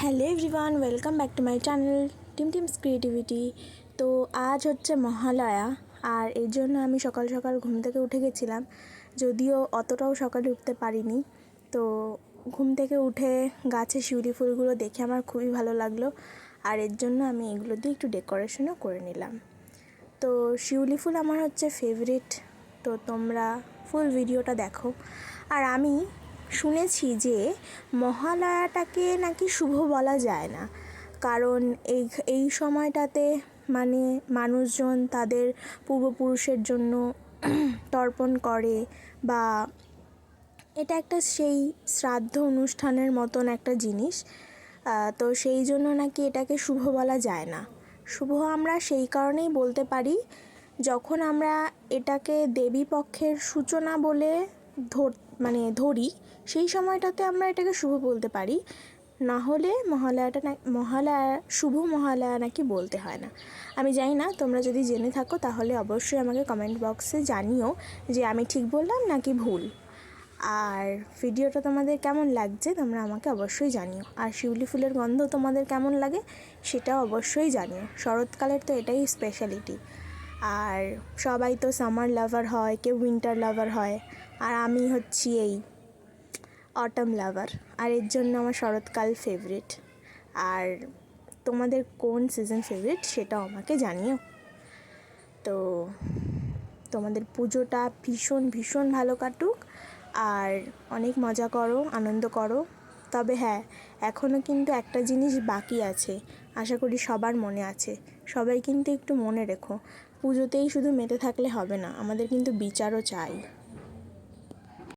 Hello everyone welcome back to my channel team teams creativity তো আজ হচ্ছে মহালয়া, আর এর জন্য আমি সকাল সকাল ঘুম থেকে উঠে গেছিলাম, যদিও অতটাও সকালে উঠতে পারিনি। তো ঘুম থেকে উঠে গাছে শিউলি ফুলগুলো দেখে আমার খুবই ভালো লাগল, আর এর জন্য আমি এগুলো দিয়ে একটু ডেকোরেশনও করে নিলাম। তো শিউলি ফুল আমার হচ্ছে ফেভারিট তো তোমরা ফুল ভিডিওটা দেখো। আর আমি শুনেছি যে মহালয়াটাকে নাকি শুভ বলা যায় না। কারণ এই এই সময়টাতে মানে মানুষজন তাদের পূর্বপুরুষের জন্য তর্পণ করে বা এটা একটা সেই শ্রাদ্ধ অনুষ্ঠানের মতন একটা জিনিস। তো সেই জন্য নাকি এটাকে শুভ বলা যায় না। শুভ আমরা সেই কারণেই বলতে পারি, যখন আমরা এটাকে দেবী পক্ষের সূচনা বলে ধর মানে ধরি, সেই সময়টাতে আমরা এটাকে শুভ বলতে পারি। না হলে মহালয়াটা না, মহালয়া, শুভ মহালয়া নাকি বলতে হয় না। আমি জানি না, তোমরা যদি জেনে থাকো তাহলে অবশ্যই আমাকে কমেন্ট বক্সে জানিও যে আমি ঠিক বললাম নাকি ভুল। আর ভিডিওটা তোমাদের কেমন লাগছে তোমরা আমাকে অবশ্যই জানিও। আর শিউলি ফুলের গন্ধ তোমাদের কেমন লাগে সেটাও অবশ্যই জানিও। শরৎকালের তো এটাই স্পেশালিটি আর সবাই তো সামার লাভার হয়, কেউ উইন্টার লাভার হয়, আর আমি হচ্ছি এই অটম লাভার আর এর জন্য আমার শরৎকাল ফেভারিট আর তোমাদের কোন সিজন ফেভারিট সেটাও আমাকে জানিও। তো তোমাদের পুজোটা ভীষণ ভীষণ ভালো কাটুক, আর অনেক মজা করো, আনন্দ করো। তবে হ্যাঁ এখনও কিন্তু একটা জিনিস বাকি আছে, আশা করি সবার মনে আছে, সবাই কিন্তু একটু মনে রেখো। পুজোতেই শুধু মেতে থাকলে হবে না আমাদের কিন্তু বিচারও চাই।